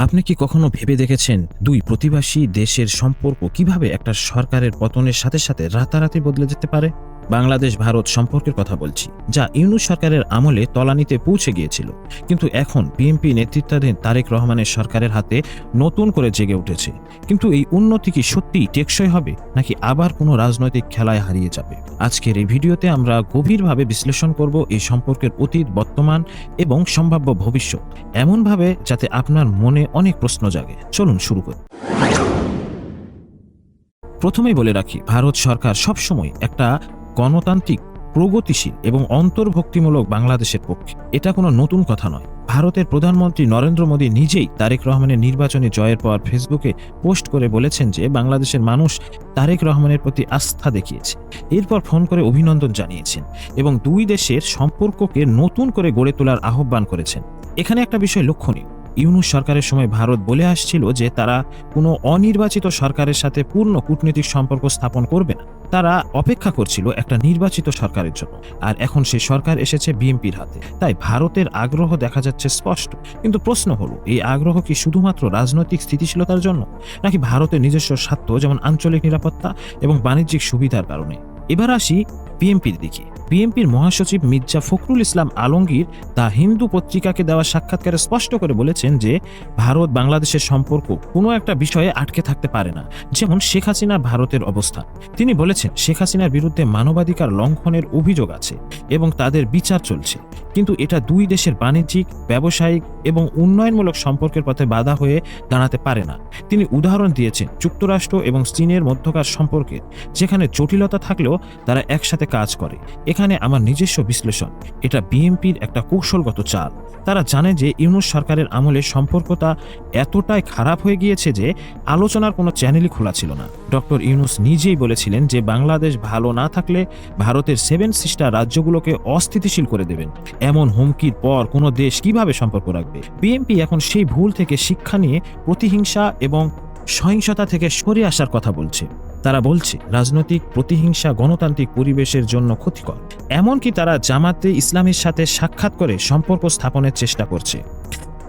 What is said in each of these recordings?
আপনি কি কখনো ভেবে দেখেছেন দুই প্রতিবাসী দেশের সম্পর্ক কীভাবে একটা সরকারের পতনের সাথে সাথে রাতারাতি বদলে যেতে পারে? বাংলাদেশ ভারত সম্পর্কের কথা বলছি, যা ইউনুস সরকারের আমলে তলানিতে পৌঁছে গিয়েছিল। কিন্তু এখন বিএনপি নেতৃত্বাধীন তারেক রহমানের সরকারের হাতে নতুন করে জেগে উঠেছে। কিন্তু এই উন্নতি কি সত্যিই টেকসই হবে, নাকি আবার কোনো রাজনৈতিক খেলায় হারিয়ে যাবে? আজকের এই ভিডিওতে আমরা গভীরভাবে বিশ্লেষণ করব এই সম্পর্কের অতীত, বর্তমান এবং সম্ভাব্য ভবিষ্যৎ। এমনভাবে যাতে আপনার মনে অনেক প্রশ্ন জাগে। চলুন শুরু করি। প্রথমেই বলে রাখি, ভারত সরকার সবসময় একটা গণতান্ত্রিক, প্রগতিশীল এবং অন্তর্ভুক্তিমূলক বাংলাদেশের পক্ষে। এটা কোনো নতুন কথা নয়। ভারতের প্রধানমন্ত্রী নরেন্দ্র মোদী নিজেই তারেক রহমানের নির্বাচনে জয়ের পর ফেসবুকে পোস্ট করে বলেছেন যে, বাংলাদেশের মানুষ তারেক রহমানের প্রতি আস্থা দেখিয়েছে। এরপর ফোন করে অভিনন্দন জানিয়েছেন এবং দুই দেশের সম্পর্ককে নতুন করে গড়ে তোলার আহ্বান করেছেন। এখানে একটা বিষয় লক্ষণীয়। ইউনুস সরকারের সময় ভারত বলে আসছিল যে তারা কোনো অনির্বাচিত সরকারের সাথে পূর্ণ কূটনৈতিক সম্পর্ক স্থাপন করবে না। তারা অপেক্ষা করছিল একটা নির্বাচিত সরকারের জন্য। আর এখন সেই সরকার এসেছে বিএনপির হাতে। তাই ভারতের আগ্রহ দেখা যাচ্ছে স্পষ্ট। কিন্তু প্রশ্ন হলো, এই আগ্রহ কি শুধুমাত্র রাজনৈতিক স্থিতিশীলতার জন্য? নাকি ভারতের নিজস্ব স্বার্থ, যেমন আঞ্চলিক নিরাপত্তা এবং বাণিজ্যিক সুবিধার কারণে? এবার আসি বিএনপির দিকে। বিএনপির মহাসচিব মির্জা ফখরুল ইসলাম আলমগীর তা হিন্দু পত্রিকাকে দেওয়া সাক্ষাৎকারে স্পষ্ট করে বলেছেন যে, ভারত বাংলাদেশের সম্পর্ক কোনো একটা বিষয়ে আটকে থাকতে পারে না, যেমন শেখ হাসিনা ভারতের অবস্থান তিনি বলেছেন, শেখ হাসিনার বিরুদ্ধে মানবাধিকার লঙ্ঘনের অভিযোগ আছে এবং তাদের বিচার চলছে। কিন্তু এটা দুই দেশের বাণিজ্যিক, ব্যবসায়িক এবং উন্নয়নমূলক সম্পর্কের পথে বাধা হয়ে দাঁড়াতে পারে না। তিনি উদাহরণ দিয়েছেন, যুক্তরাষ্ট্র এবং চীনের মধ্যকার সম্পর্কের, যেখানে জটিলতা থাকলেও তারা একসাথে কাজ করে। এখানে আমার নিজস্ব বিশ্লেষণ। এটা বিএনপির একটা কৌশলগত চাল। তারা জানে যে ইউনুস সরকারের আমলে সম্পর্কটা এতটাই খারাপ হয়ে গিয়েছে যে আলোচনার কোনো চ্যানেলই খোলা ছিল না। ডক্টর ইউনুস নিজেই বলেছিলেন যে বাংলাদেশ ভালো না থাকলে ভারতের সেভেন সিস্টার রাজ্যগুলোকে অস্থিতিশীল করে দেবেন। এমন হুমকির পর কোনো দেশ কীভাবে সম্পর্ক রাখবে? বিএনপি এখন সেই ভুল থেকে শিক্ষা নিয়ে প্রতিহিংসা এবং সহিংসতা থেকে সরে আসার কথা বলছে। তারা বলছে, রাজনৈতিক প্রতিহিংসা গণতান্ত্রিক পরিবেশের জন্য ক্ষতিকর। এমনকি তারা জামাতে ইসলামের সাথে সাক্ষাৎ করে সম্পর্ক স্থাপনের চেষ্টা করছে।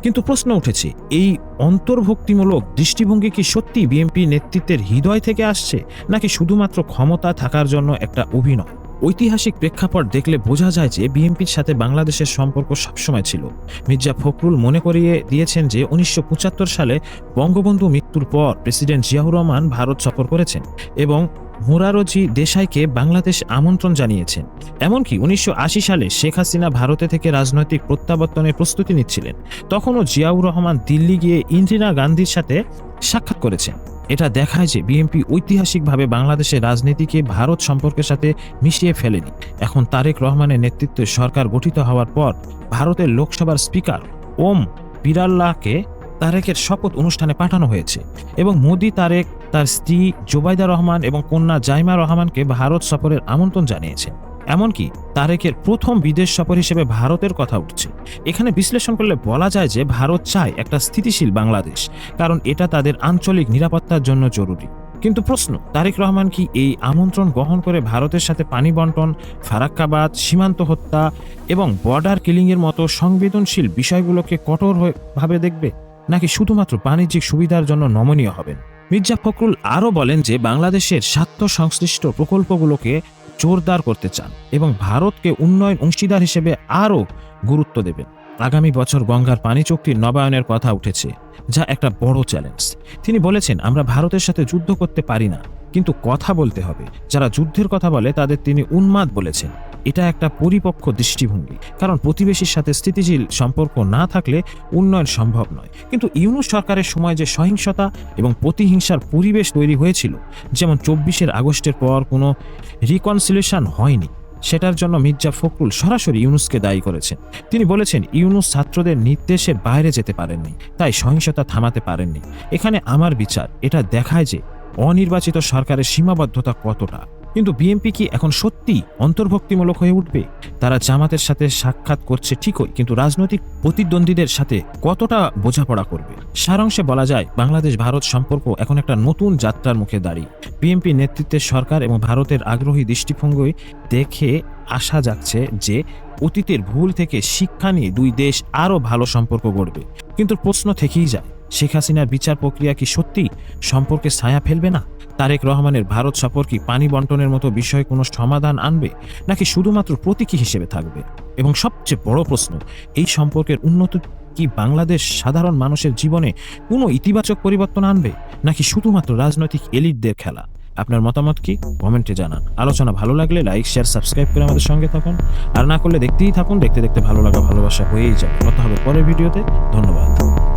কিন্তু প্রশ্ন উঠেছে, এই অন্তর্ভুক্তিমূলক দৃষ্টিভঙ্গি কি সত্যি বিএনপি নেতৃত্বের হৃদয় থেকে আসছে, নাকি শুধুমাত্র ক্ষমতা থাকার জন্য একটা অভিনয় ঐতিহাসিক প্রেক্ষাপট দেখলে বোঝা যায় যে বিএনপির সাথে বাংলাদেশের সম্পর্ক সবসময় ছিল। মির্জা ফখরুল মনে করিয়ে দিয়েছেন যে উনিশশো পঁচাত্তর সালে বঙ্গবন্ধু মৃত্যুর পর প্রেসিডেন্ট জিয়াউর রহমান ভারত সফর করেছেন এবং মোরারজি দেশাইকে বাংলাদেশ আমন্ত্রণ জানিয়েছেন। এমনকি উনিশশো আশি সালে শেখ হাসিনা ভারতে থেকে রাজনৈতিক প্রত্যাবর্তনের প্রস্তুতি নিচ্ছিলেন। তখনও জিয়াউর রহমান দিল্লি গিয়ে ইন্দিরা গান্ধীর সাথে সাক্ষাৎ করেছেন। এটা দেখায় যে বিএনপি ঐতিহাসিকভাবে বাংলাদেশের রাজনীতিকে ভারত সম্পর্কের সাথে মিশিয়ে ফেলেনি। এখন তারেক রহমানের নেতৃত্বে সরকার গঠিত হওয়ার পর ভারতের লোকসভার স্পিকার ওম বিরাল্লাহকে তারেকের শপথ অনুষ্ঠানে পাঠানো হয়েছে এবং মোদি তারেক তার স্ত্রী জোবাইদা রহমান এবং কন্যা জাইমা রহমানকে ভারত সফরের আমন্ত্রণ জানিয়েছেন। এমনকি তারেকের প্রথম বিদেশ সফর হিসেবে ভারতের কথা উঠছে। এখানে বিশ্লেষণ করলে বলা যায় যে ভারত চায় একটা স্থিতিশীল বাংলাদেশ, কারণ এটা তাদের আঞ্চলিক নিরাপত্তার জন্য জরুরি। কিন্তু প্রশ্ন, তারেক রহমান কি এই আমন্ত্রণ গ্রহণ করে ভারতের সাথে পানি বন্টন, ফারাক্কাবাদ, সীমান্ত হত্যা এবং বর্ডার কিলিংয়ের মতো সংবেদনশীল বিষয়গুলোকে কঠোর হয়ে- ভাবে দেখবে? নাকি শুধুমাত্র বাণিজ্যিক সুবিধার জন্য নমনীয় হবেন? মির্জা ফখরুল আরও বলেন যে বাংলাদেশের স্বার্থ সংশ্লিষ্ট প্রকল্পগুলোকে জোরদার করতে চান এবং ভারতকে উন্নয়ন অংশীদার হিসেবে আরও গুরুত্ব দেবেন। আগামী বছর গঙ্গার পানি চুক্তির নবায়নের কথা উঠেছে, যা একটা বড় চ্যালেঞ্জ তিনি বলেছেন, আমরা ভারতের সাথে যুদ্ধ করতে পারি না। কিন্তু কথা বলতে হবে। যারা যুদ্ধের কথা বলে, তাদের তিনি উন্মাদ বলেছেন। এটা একটা পরিপক্ক দৃষ্টিভঙ্গি। কারণ প্রতিবেশীর সাথে স্থিতিশীল সম্পর্ক না থাকলে উন্নয়ন সম্ভব নয়। কিন্তু ইউনুস সরকারের সময় যে সহিংসতা এবং প্রতিহিংসার পরিবেশ তৈরি হয়েছিল, যেমন চব্বিশের আগস্টের পর কোনো রিকনসিলেশন হয়নি, সেটার জন্য মির্জা ফখরুল সরাসরি ইউনুসকে দায়ী করেছেন। তিনি বলেছেন, ইউনুস ছাত্রদের নির্দেশের বাইরে যেতে পারেননি, তাই সহিংসতা থামাতে পারেননি। এখানে আমার বিচার, এটা দেখায় যে অনির্বাচিত সরকারের সীমাবদ্ধতা কতটা? কিন্তু বিএনপি কি এখন সত্যি অন্তর্ভুক্তিমূলক হয়ে উঠবে? তারা জামাতের সাথে সাক্ষাৎ করছে ঠিকই, কিন্তু রাজনৈতিক প্রতিদ্বন্দ্বীদের সাথে কতটা বোঝাপড়া করবে? সারাংশে বলা যায়, বাংলাদেশ ভারত সম্পর্ক এখন একটা নতুন যাত্রার মুখে দাঁড়িয়ে। বিএনপি নেতৃত্বের সরকার এবং ভারতের আগ্রহী দৃষ্টিভঙ্গি দেখে আশা যাচ্ছে যে অতীতের ভুল থেকে শিক্ষা নিয়ে দুই দেশ আরও ভালো সম্পর্ক গড়বে। কিন্তু প্রশ্ন থেকেই যায় শেখ হাসিনার বিচার প্রক্রিয়া কি সত্যি? সম্পর্কে ছায়া ফেলবে না? তারেক রহমানের ভারত সফর কি পানি বন্টনের মতো বিষয়ে কোনো সমাধান আনবে? নাকি শুধুমাত্র প্রতীকী হিসেবে থাকবে? এবং সবচেয়ে বড় প্রশ্ন, এই সম্পর্কের উন্নত কি বাংলাদেশ সাধারণ মানুষের জীবনে কোনো ইতিবাচক পরিবর্তন আনবে? নাকি শুধুমাত্র রাজনৈতিক এলিটদের খেলা? আপনার মতামত কি? কমেন্টে জানান। আলোচনা ভালো লাগলে লাইক, শেয়ার, সাবস্ক্রাইব করে আমাদের সঙ্গে থাকুন। আর না করলে দেখতেই থাকুন। দেখতে দেখতে ভালো লাগা, ভালোবাসা হয়েই যাবে। কথা হবে পরের ভিডিওতে। ধন্যবাদ।